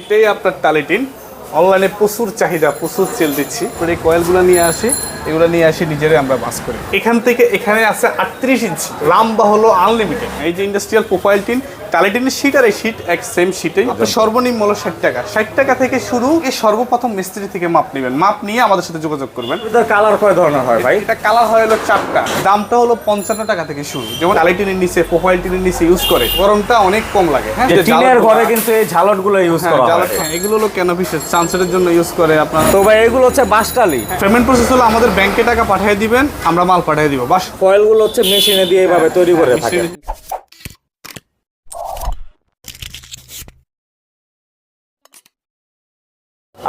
এটাই আপনার টালিটিন। অনলাইনে প্রচুর চাহিদা, প্রচুর সেল দিচ্ছি। এই কয়েলগুলো নিয়ে আসি, এগুলো নিয়ে আসি নিজেরাই আমরা বাস করি। এখান থেকে এখানে আছে আটত্রিশ ইঞ্চি লাম্বা হলো আনলিমিটেড এই যে ইন্ডাস্ট্রিয়াল প্রোফাইল টিন টালিটিনের শীট আর এই শীট এক সেম শীটেই আপনার সর্বনিম্ন হলো ষাট টাকা। ষাট টাকা থেকে শুরু এই সর্বপ্রথম মিস্ত্রি থেকে মাপ নেবেন। মাপ নিয়ে আমাদের সাথে যোগাযোগ করবেন। কালার কয় ধরনের হয় ভাই? এটা কালার হয় হলো চারটা। দামটা হলো পঞ্চান্ন টাকা থেকে শুরু। যেমন টালিটিনের নিচে প্রোফাইল টিনের নিচে ইউজ করে। গরমটা অনেক কম লাগে। হ্যাঁ টিনের ঘরে কিন্তু এই ঝালটগুলো ইউজ হ্যাঁ, করা হয়। হ্যাঁ, এগুলো হলো কেন বিশেষ? সানসেটের জন্য ইউজ করে আপনার। তো ভাই এগুলো হচ্ছে বাসটালি পেমেন্ট প্রসেস হলো আমাদের ব্যাংকে টাকা পাঠিয়ে দিবেন আমরা মাল পাঠিয়ে দিব। বাস কয়েলগুলো হচ্ছে মেশিনে দিয়ে এইভাবে তৈরি করে থাকে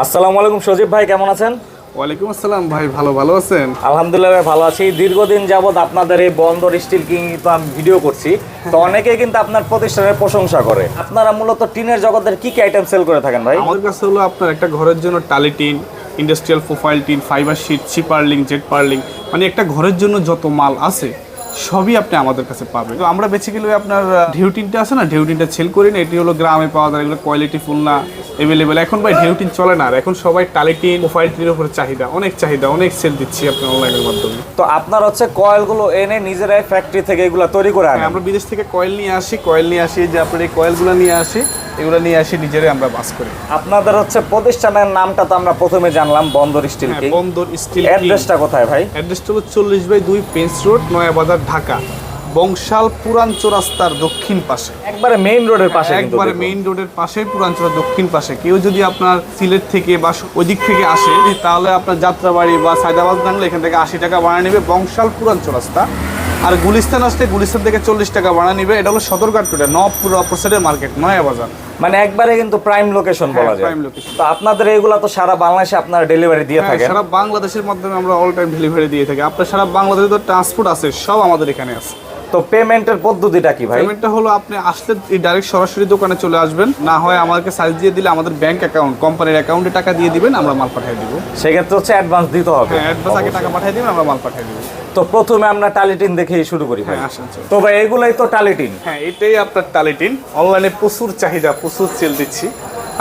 আসসালামু আলাইকুম সজীব ভাই কেমন আছেন? ওয়ালাইকুম আসসালাম ভাই ভালো ভালো আছেন? আলহামদুলিল্লাহ ভাই ভালো আছি। দীর্ঘদিন যাবত আপনাদের এই বন্দর স্টিল কিং তো আমি ভিডিও করছি। তো অনেকে কিন্তু আপনার প্রতিষ্ঠানের প্রশংসা করে। আপনারা মূলত টিনের জগতের কি কি আইটেম সেল করে থাকেন ভাই? আমাদের কাছে হলো আপনার একটা ঘরের জন্য টালিটিন industrial profile tin fibre sheet C purlin Z purlin মানে একটা ঘরের জন্য যত মাল আছে সবই আপনি আমাদের কাছে পাবেন। তো আমরা বেসিক্যালি আপনার ঢেউটিনটা আছে না ঢেউটিনটা সেল করি না। এটি হলো গ্রামে পাওয়া যায় এগুলো কোয়ালিটি ফুল না। অ্যাভেলেবেল এখন ভাই ঢেউটিন চলে না আর এখন সবাই টালিটিন প্রোফাইল টিনের উপরে চাহিদা অনেক চাহিদা অনেক সেল দিচ্ছি আপনার অনলাইনের মাধ্যমে। তো আপনার হচ্ছে কয়েলগুলো এনে নিজেরাই ফ্যাক্টরি থেকে এগুলো তৈরি করে হ্যাঁ, আনেন। আমরা বিদেশ থেকে কয়েল নিয়ে আসি কয়েল নিয়ে আসি যে আপনার এই কয়েলগুলো নিয়ে আসি এগুলো নিয়ে আসি নিজেরাই আমরা বাস করি। আপনাদের হচ্ছে প্রতিষ্ঠানের নামটা তো আমরা প্রথমে জানলাম বন্দর স্টিল হ্যাঁ, কিং? বন্দর স্টিল অ্যাড্রেসটা কোথায় ভাই? অ্যাড্রেসটা হলো চল্লিশ বাই দুই পেন্স রোড নয়াবাজার ঢাকা। বংশাল পুরান চৌরাস্তার দক্ষিণ পাশে। একবারে মেইন রোডের পাশে একবারে মেইন রোডের পাশে পুরাঞ্চলের দক্ষিণ পাশে। কেউ যদি আপনার সিলেট থেকে বা ওই দিক থেকে আসে তাহলে আপনার যাত্রাবাড়ি বা সায়দাবাদ নামলে এখান থেকে আশি টাকা ভাড়া নেবে বংশাল পুরাঞ্চল রাস্তা আর গুলিস্তান আসলে গুলিস্তান থেকে চল্লিশ টাকা ভাড়া নেবে। এটা হলো সদরঘাট রোডে নবপুর অপোসাইডের মার্কেট নয়া বাজার মানে একবারে কিন্তু প্রাইম লোকেশন বলা যায়। প্রাইম লোকেশন তো আপনাদের এগুলা তো সারা বাংলাদেশে আপনারা ডেলিভারি দিয়ে হ্যাঁ, থাকেন। সারা বাংলাদেশের মাধ্যমে আমরা অল টাইম ডেলিভারি দিয়ে থাকি। আপনার সারা বাংলাদেশে তো ট্রান্সপোর্ট আছে সব আমাদের এখানে আছে। তো পেমেন্টের পদ্ধতিটা কি ভাই? পেমেন্টটা হলো আপনি আসলে ডাইরেক্ট সরাসরি দোকানে চলে আসবেন। না হয় আমাদেরকে সাইজ দিয়ে দিলে আমাদের ব্যাংক অ্যাকাউন্ট কোম্পানির অ্যাকাউন্টে টাকা দিয়ে দিবেন আমরা মাল পাঠিয়ে দিব। সেক্ষেত্রে হচ্ছে অ্যাডভান্স দিতে হবে। হ্যাঁ অ্যাডভান্স আগে টাকা পাঠিয়ে দিবেন আমরা মাল পাঠিয়ে দিব। তো প্রথমে আমরা টালিটিন দেখেই শুরু করি ভাই। হ্যাঁ। তো ভাই এগুলাই তো টালিটিন। হ্যাঁ এটাই আপনার টালিটিন। অনলাইনে প্রচুর চাহিদা প্রচুর সেল দিচ্ছি।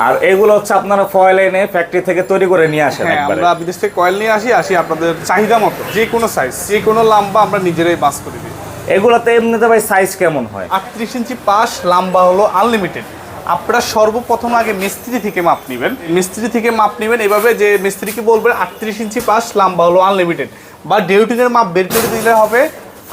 আর এগুলো হচ্ছে আপনারা ফয়েল এনে ফ্যাক্টরি থেকে তৈরি করে নিয়ে আসেন হ্যাঁ আমরা বিদেশ থেকে কয়েল নিয়ে আসি আসি আপনাদের চাহিদা মতো। যে কোনো সাইজ যে কোনো লাম্বা আমরা নিজেরাই বাস করে দিই। এগুলোতে এমনিতে ভাই সাইজ কেমন হয়? আটত্রিশ ইঞ্চি পাশ, লাম্বা হলো আনলিমিটেড আপনারা সর্বপ্রথম আগে মিস্ত্রি থেকে মাপ নেবেন। মিস্ত্রি থেকে মাপ নেবেন, এভাবে যে মিস্ত্রিকে বলবেন, আটত্রিশ ইঞ্চি পাশ, লাম্বা হলো আনলিমিটেড বা ডেউটিনের মাপ বের করে দিলে হবে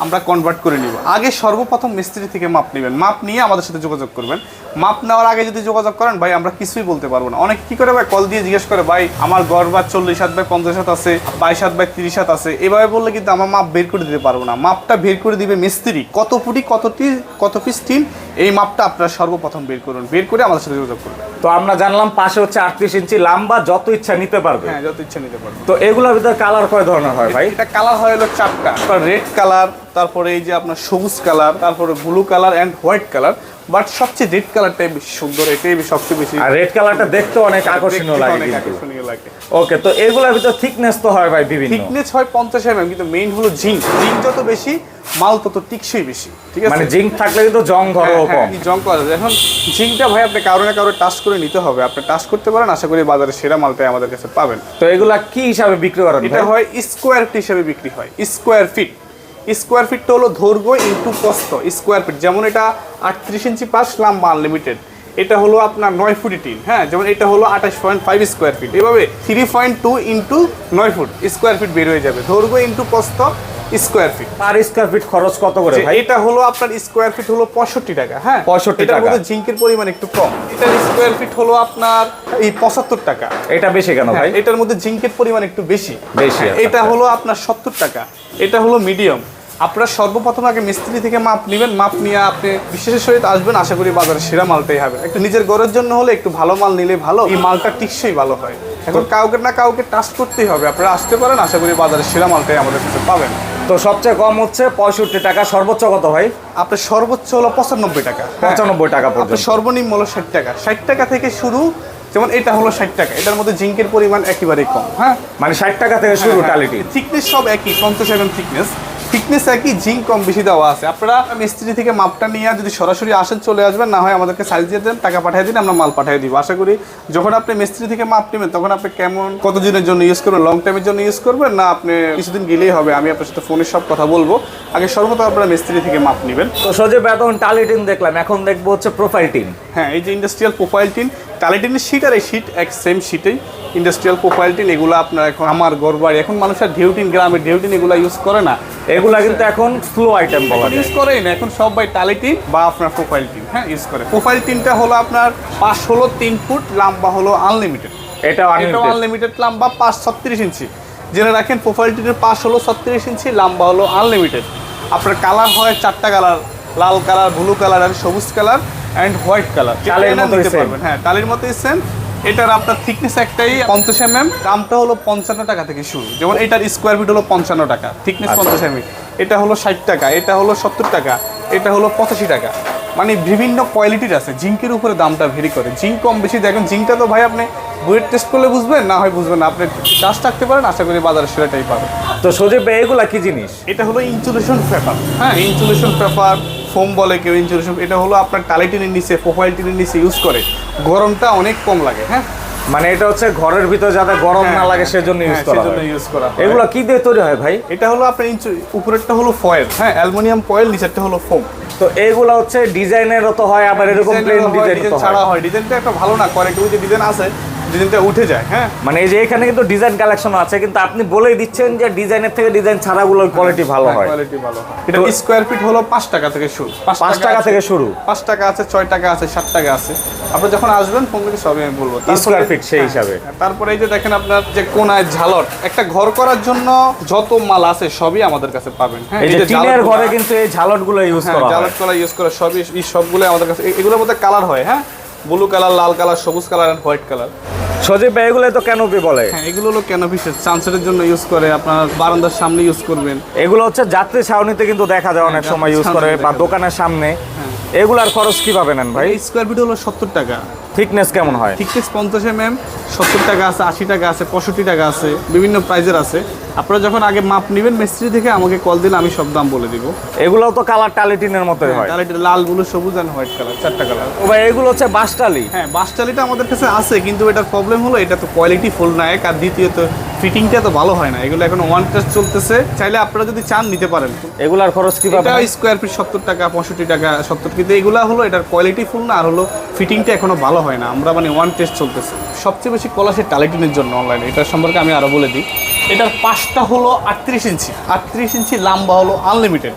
আমরা কনভার্ট করে নিব। আগে সর্বপ্রথম মিস্ত্রি থেকে মাপ নেবেন। মাপ নিয়ে আমাদের সাথে যোগাযোগ করবেন। মাপ নেওয়ার আগে যদি যোগাযোগ করেন ভাই আমরা কিছুই বলতে পারব না। অনেক কি করে ভাই কল দিয়ে জিজ্ঞেস করে ভাই আমার গড় বা চল্লিশ হাত বাই পঞ্চাশ হাত আছে বাইশ হাত বাই তিরিশ হাত আছে। এভাবে বললে কিন্তু আমার মাপ বের করে দিতে পারব না। মাপটা বের করে দিবে মিস্ত্রি। কত ফুটি কতটি কত পিস টিন এই মাপটা আপনারা সর্বপ্রথম বের করুন। বের করে আমাদের সাথে যোগাযোগ করবেন তো আমরা জানলাম পাশে হচ্ছে আটত্রিশ ইঞ্চি লম্বা যত ইচ্ছা নিতে পারবে। হ্যাঁ যত ইচ্ছা নিতে পারবে। তো এগুলোর ভিতরে কালার কয় ধরনের হয় ভাই? এটা কালার হয় হলো চারটা। রেড কালার তারপরে এই যে আপনার সবুজ কালার তারপরে blue colour and white colour but সবচেয়ে রেড কালারটাই বেশি সুন্দর এটাই সবচেয়ে বেশি আর রেড কালারটা দেখতে অনেক আকর্ষণীয় লাগে অনেক আকর্ষণীয় লাগে। ওকে তো এগুলোর ভিতরে থিকনেস তো হয় ভাই বিভিন্ন। থিকনেস হয় পঞ্চাশ এমএম কিন্তু মেইন হলো জিঙ্ক। জিঙ্ক যত বেশি মাল তত টিকসই বেশি ঠিক আছে? মানে জিঙ্ক থাকলে কিন্তু জং ধরো হ্যাঁ, হ্যাঁ, কম। জং করা যায়। এখন জিঙ্কটা ভাই আপনি কারও না কারও টাচ করে নিতে হবে। আপনি টাচ করতে পারেন আশা করি বাজারে সেরা মালটাই আমাদের কাছে পাবেন। তো এগুলা কি হিসাবে বিক্রি করেন এটা হয় স্কোয়ার ফিট হিসাবে বিক্রি হয় স্কোয়ার ফিট স্কোয়ার ফিটটা হলো দৈর্ঘ্য ইন্টু প্রস্থ স্কোয়ার ফিট। যেমন এটা আটত্রিশ ইঞ্চি পাঁচ লাম্বা আনলিমিটেড এটা হলো আপনার নয় ফুট টিন হ্যাঁ? যেমন এটা হলো আঠাশ পয়েন্ট ফাইভ স্কোয়ার ফিট এভাবে থ্রি পয়েন্ট টু ইন্টু নয় ফুট স্কোয়ার ফিট বের হয়ে যাবে। দৈর্ঘ্য ইন্টু প্রস্থ square feet per square feet খরচ কত করে ভাই? এটা হলো আপনার স্কোয়ার ফিট হলো পঁয়ষট্টি টাকা হ্যাঁ? পঁয়ষট্টি টাকা। জিঙ্কের পরিমাণ একটু কম। এটার স্কোয়ার ফিট হলো আপনার এই পঁচাত্তর টাকা। এটা বেশি কেন ভাই? হ্যাঁ, এটার মধ্যে জিঙ্কের পরিমাণ একটু বেশি। বেশি, এটা হলো আপনার সত্তর টাকা। এটা হলো মিডিয়াম আপনার সর্বপ্রথম আগে মিস্ত্রি থেকে মাপ নেবেন মাপ নিয়ে আপনি বিশেষের সহিত আসবেন আশা করি বাজারে সেরা মালটাই হবে। একটু নিজের গড়ের জন্য হলে একটু ভালো মাল নিলে ভালো এই মালটা টিকসই ভালো হয়। এখন কাউকে না কাউকে টাচ করতেই হবে আপনারা আসতে পারেন আশা করি বাজারে সেরা মালটাই আমাদের কাছে পাবেন। তো সবচেয়ে কম হচ্ছে পঁয়ষট্টি টাকা সর্বোচ্চ কত ভাই? আপনার সর্বোচ্চ হলো পঁচানব্বই টাকা। হ্যাঁ। পঁচানব্বই টাকা আপনার সর্বনিম্ন হলো ষাট টাকা। ষাট টাকা থেকে শুরু যেমন এটা হলো ষাট টাকা। এটার মধ্যে জিঙ্কের পরিমাণ একেবারেই কম হ্যাঁ? মানে ষাট টাকা থেকে শুরু টালিটি থিকনেস সব একই পঞ্চাশ এমএম থিকনেস থিকনেস একই জিঙ্ক কম বেশি দেওয়া আছে। আপনারা মিস্ত্রি থেকে মাপটা নিয়ে যদি সরাসরি আসেন চলে আসবেন না হয় আমাদেরকে সাইজ দিয়ে দেন টাকা পাঠিয়ে দিন আমরা মাল পাঠিয়ে দিব। আশা করি যখন আপনি মিস্ত্রি থেকে মাপ নেবেন তখন আপনি কেমন কতদিনের জন্য ইউজ করবেন লং টাইমের জন্য ইউজ করবেন না আপনি কিছুদিন গেলেই হবে? আমি আপনার সাথে ফোনে সব কথা বলব। আগে সর্বপ্রথম আপনারা মিস্ত্রি থেকে মাপ নেবেন। তো সজীব ভাই তখন টালি টিন দেখলাম এখন দেখব হচ্ছে প্রোফাইল টিন। হ্যাঁ এই যে ইন্ডাস্ট্রিয়াল প্রোফাইল টিন টালিটিনের শিট আর এই শিট এক সেম শিটেই ইন্ডাস্ট্রিয়াল প্রোফাইল টিন এগুলো আপনার এখন আমার ঘর বাড়ি। এখন মানুষের ঢেউটিন গ্রামের ঢেউটিন এগুলো ইউজ করে না। এগুলা কিন্তু এখন স্লো আইটেম বলা ইউজ করেই না এখন সবাই টালিটিন বা আপনার প্রোফাইল টিন হ্যাঁ ইউজ করে। প্রোফাইলটিনটা হলো আপনার পাঁচ হলো তিন ফুট লম্বা হলো আনলিমিটেড এটা আনলিমিটেড লাম্বা পাঁচ ছত্রিশ ইঞ্চি। জেনে রাখেন প্রোফাইল টিনের পাঁচ হলো ছত্রিশ ইঞ্চি লম্বা হলো আনলিমিটেড আপনার কালার হয় চারটা কালার লাল কালার ব্লু কালার আর সবুজ কালার অ্যান্ড হোয়াইট কালার টালির মতোই same। হ্যাঁ টালির মতোই সেম এটার আপনার থিকনেস একটাই পঞ্চাশ এম এম দামটা হলো পঞ্চান্ন টাকা থেকে শুরু। যেমন এটার স্কোয়ার ফিট হলো পঞ্চান্ন টাকা থিকনেস আচ্ছা। পঞ্চাশ এম এটা হলো ষাট টাকা এটা হলো সত্তর টাকা এটা হলো পঁচাশি টাকা। মানে বিভিন্ন কোয়ালিটির আছে। জিঙ্কের উপরে দামটা ভেরি করে। জিঙ্ক কম বেশি দেখেন জিঙ্কটা তো ভাই আপনি বুয়েট টেস্ট করলে বুঝবেন না হয় বুঝবেন না। আপনি চাষ রাখতে পারেন আশা করি বাজারে সেটাই পাবেন। তো ভাই এগুলা কি জিনিস? এটা হলো ইনসুলেশন পেপার হ্যাঁ ইনসুলেশন পেপার ফোম বলে কেউ ইনসুলেশন এটা হলো আপনার টালিটিনের নিচে প্রোফাইল টিনের নিচে ইউজ করে। গরমটা অনেক কম লাগে হ্যাঁ? মানে এটা হচ্ছে ঘরের ভিতর যাতে গরম না লাগে সেজন্য ইউজ হ্যাঁ, করা সেজন্য হয়। ইউজ করা এগুলো কি দিয়ে তৈরি হয় ভাই? এটা হলো আপনার ইঞ্চু- উপরেরটা হলো ফয়েল হ্যাঁ অ্যালুমিনিয়াম ফয়েল নিচেরটা হলো ফোম তো এইগুলো হচ্ছে ডিজাইনেরও তো হয় আবার এরকম প্লেন ডিজাইন ছাড়া হয়। হয় ডিজাইনটা একটা ভালো না করে কেউ যে ডিজাইন আছে। ডিজাইনটা উঠে যায় হ্যাঁ? মানে এই যে এখানে কিন্তু ডিজাইন কালেকশন আছে কিন্তু আপনি বলেই দিচ্ছেন যে ডিজাইনের থেকে ডিজাইন ছাড়াগুলোর কোয়ালিটি ভালো হয় কোয়ালিটি ভালো হয়। এটা স্কোয়ার ফিট হলো পাঁচ টাকা থেকে শুরু। পাঁচ টাকা থেকে শুরু। পাঁচ টাকা আছে ছয় টাকা আছে সাত টাকা আছে। আপনি যখন আসবেন ফোন করে সবই আমি বলব। স্কোয়ার ফিট সেই হ্যাঁ, হিসাবে। হ্যাঁ, তারপরে এই যে দেখেন আপনার যে কোনায় ঝালট একটা ঘর করার জন্য যত মাল আছে সবই আমাদের কাছে পাবেন। হ্যাঁ এই যে টিনের ঘরে কিন্তু এই ঝালটগুলো ইউজ হ্যাঁ করা হয়। জ্বালাত কলা ইউজ করে সবই এই সবগুলো আমাদের কাছে এগুলোর মধ্যে কালার হয় হ্যাঁ? ব্লু কালার লাল কালার সবুজ কালার এন্ড হোয়াইট কালার। সজীব ভাই এগুলো তো ক্যানোপি বলে? হ্যাঁ এগুলো হলো কেন বিশেষ সানসেটের জন্য ইউজ করে আপনার বারান্দার সামনে ইউজ করবেন। এগুলো হচ্ছে যাত্রী ছাউনিতে কিন্তু দেখা যায় অনেক সময় ইউজ করে বা দোকানের সামনে। এগুলার খরচ কীভাবে নেন ভাই? এই স্কোয়ার ফিট হলো সত্তর টাকা। থিকনেস কেমন হয়? থিকনেস পঞ্চাশ এম এম সত্তর টাকা আছে আশি টাকা আছে পঁয়ষট্টি টাকা আছে বিভিন্ন প্রাইজের আছে। আপনারা যখন আগে মাপ নেবেন মিস্ত্রি থেকে আমাকে কল দিলে আমি সব দাম বলে দিব। এগুলো তো কালার টালিটিনের মতোই হয় তাহলে এটা লাল ব্লু সবুজ অ্যান্ড হোয়াইট কালার চারটা কালার ও ভাই এগুলো হচ্ছে বাসটালি হ্যাঁ বাসচালিটা আমাদের কাছে আছে কিন্তু এটার প্রবলেম হলো এটা তো কোয়ালিটি ফুল না এক আর দ্বিতীয়ত ফিটিংটা তো ভালো হয় না। এগুলো এখন ওয়ান টেস্ট চলতেছে। চাইলে আপনারা যদি চান নিতে পারেন। এগুলার খরচ কীভাবে এটা স্কোয়ার ফিট সত্তর টাকা পঁয়ষট্টি টাকা সত্তর কিন্তু এগুলো হলো এটার কোয়ালিটি ফুল না আর হলো ফিটিংটা এখনও ভালো হয় না। আমরা মানে ওয়ান টেস্ট চলতেছে। সবচেয়ে বেশি কলাসের টালিটিনের জন্য অনলাইনে এটার সম্পর্কে আমি আরও বলে দিই। এটার পাঁচটা হলো আটত্রিশ ইঞ্চি। আটত্রিশ ইঞ্চি লম্বা হলো আনলিমিটেড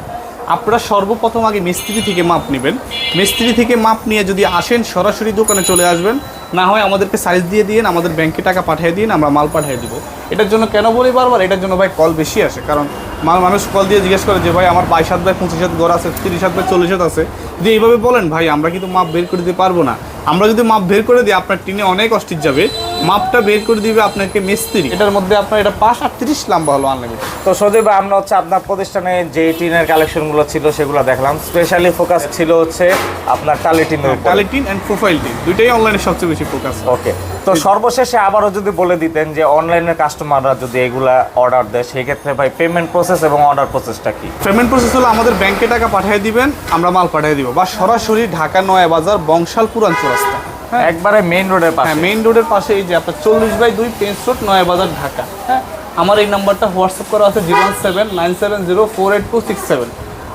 আপনারা সর্বপ্রথম আগে মিস্ত্রি থেকে মাপ নেবেন। মিস্ত্রি থেকে মাপ নিয়ে যদি আসেন, সরাসরি দোকানে চলে আসবেন, না হয় আমাদেরকে সাইজ দিয়ে দিন আমাদের ব্যাংকে টাকা পাঠিয়ে দিন, আমরা মাল পাঠিয়ে দিব। এটার জন্য কেন বলি বারবার? এটার জন্য ভাই কল বেশি আসে, কারণ মাল মানুষ কল দিয়ে জিজ্ঞেস করে যে, ভাই, আমার বাইশ হাত বাই পঁচিশ হাত গড় আছে, তিরিশ হাত বাই চল্লিশ হাত আছে। যদি এইভাবে বলেন, ভাই, আমরা কিন্তু মাপ বের করে দিতে পারব না। আমরা যদি মাপ বের করে দিই আপনার টিনে অনেক অস্থির যাবে। মাপটা বের করে দিবে আপনাকে মিস্ত্রি। এটার মধ্যে আপনার এটা পাঁচ আটত্রিশ লম্বা হলো আনলিমিটেড তো সজীব ভাই, আমরা হচ্ছে আপনার প্রতিষ্ঠানে যে টিনের কালেকশনগুলো ছিল সেগুলো দেখলাম। স্পেশালি ফোকাস ছিল হচ্ছে আপনার টালিটিনের টালি টালিটিন অ্যান্ড প্রোফাইল টিন। দুইটাই অনলাইনে সবচেয়ে বেশি ফোকাস ওকে তো সর্বশেষে আবারও যদি বলে দিতেন যে অনলাইনের কাস্টমাররা যদি এগুলা অর্ডার দেয় সেই ক্ষেত্রে ভাই পেমেন্ট প্রসেস এবং অর্ডার প্রসেসটা কি? পেমেন্ট প্রসেস হলো আমাদের ব্যাংকে টাকা পাঠিয়ে দিবেন আমরা মাল পাঠিয়ে দিব। বা সরাসরি ঢাকা নয়া বাজার বংশাল পুরাঞ্চ রাস্তা হ্যাঁ? একবারে মেইন রোডের পাশে। হ্যাঁ মেইন রোডের পাশে এই যে আপনার চল্লিশ বাই দুই পেন্স রোড নয়া বাজার ঢাকা। হ্যাঁ? আমার এই নাম্বারটা হোয়াটসঅ্যাপ করা আছে zero seven nine seven zero four eight two six seven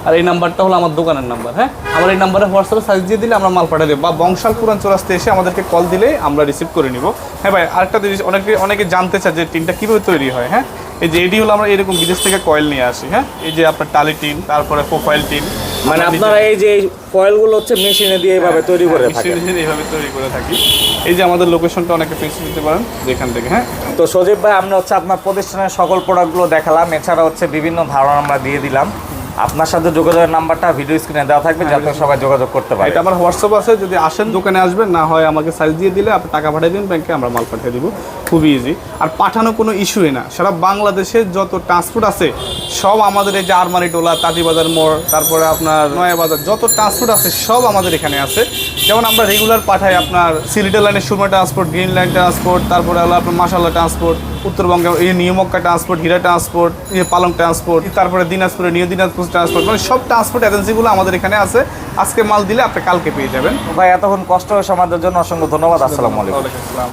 আর এই নাম্বারটা হলো আমার দোকানের নাম্বার হ্যাঁ? আমার এই নাম্বারে হোয়াটসঅ্যাপে সাইজ দিয়ে দিলে আমরা মাল পাঠিয়ে দেবো। বা বংশাল পুরাঞ্চ রাস্তায় এসে আমাদেরকে কল দিলে আমরা রিসিভ করে নিব। হ্যাঁ ভাই আরেকটা জিনিস অনেকে অনেকে জানতে চায় যে টিনটা কীভাবে তৈরি হয় হ্যাঁ? এই যে এডি হলো আমরা এরকম বিদেশ থেকে কয়েল নিয়ে আসি হ্যাঁ? এই যে আপনার টালি টিন তারপরে প্রোফাইল টিন। মানে আপনারা এই যে ফয়েলগুলো হচ্ছে মেশিনে দিয়ে এইভাবে তৈরি করে হ্যাঁ, থাকেন। মেশিন এইভাবে তৈরি করে থাকি। এই যে আমাদের লোকেশনটা অনেকে ফেস দিতে পারেন যেখান থেকে হ্যাঁ? তো সজীব ভাই আমরা হচ্ছে আপনার প্রতিষ্ঠানের সকল প্রোডাক্টগুলো দেখালাম। এছাড়া হচ্ছে বিভিন্ন ধারণা আমরা দিয়ে দিলাম। আপনার সাথে যোগাযোগের নাম্বারটা ভিডিও স্ক্রিনে দেওয়া থাকবে যাতে সবাই যোগাযোগ করতে পারে। এটা আমার হোয়াটসঅ্যাপ আছে যদি আসেন দোকানে আসবেন না হয় আমাকে সাইজ দিয়ে দিলে আপনি টাকা পাঠিয়ে দিন ব্যাংকে আমরা মাল পাঠিয়ে দিব। খুবই ইজি আর পাঠানো কোনো ইস্যুই না। সারা বাংলাদেশে যত ট্রান্সপোর্ট আছে সব আমাদের এই যে আরমারি টোলা তাঁতিবাজার মোড় তারপরে আপনার নয়াবাজার যত ট্রান্সপোর্ট আছে সব আমাদের এখানে আছে। যেমন আমরা রেগুলার পাঠাই আপনার সিলিটার লাইনের Surma transport green line transport তারপরে হলো আপনার মাসাল্লাহ ট্রান্সপোর্ট উত্তরবঙ্গে এই নিয়মক্কা transport Hira transport Palang transport তারপরে দিনাজপুরে নিউ দিনাজপুর ট্রান্সপোর্ট মানে সব ট্রান্সপোর্ট এজেন্সিগুলো আমাদের এখানে আছে। আজকে মাল দিলে আপনি কালকে পেয়ে যাবেন। ভাই এতক্ষণ কষ্ট হয়েছে আমাদের জন্য অসংখ্য ধন্যবাদ। আসসালামু আলাইকুম।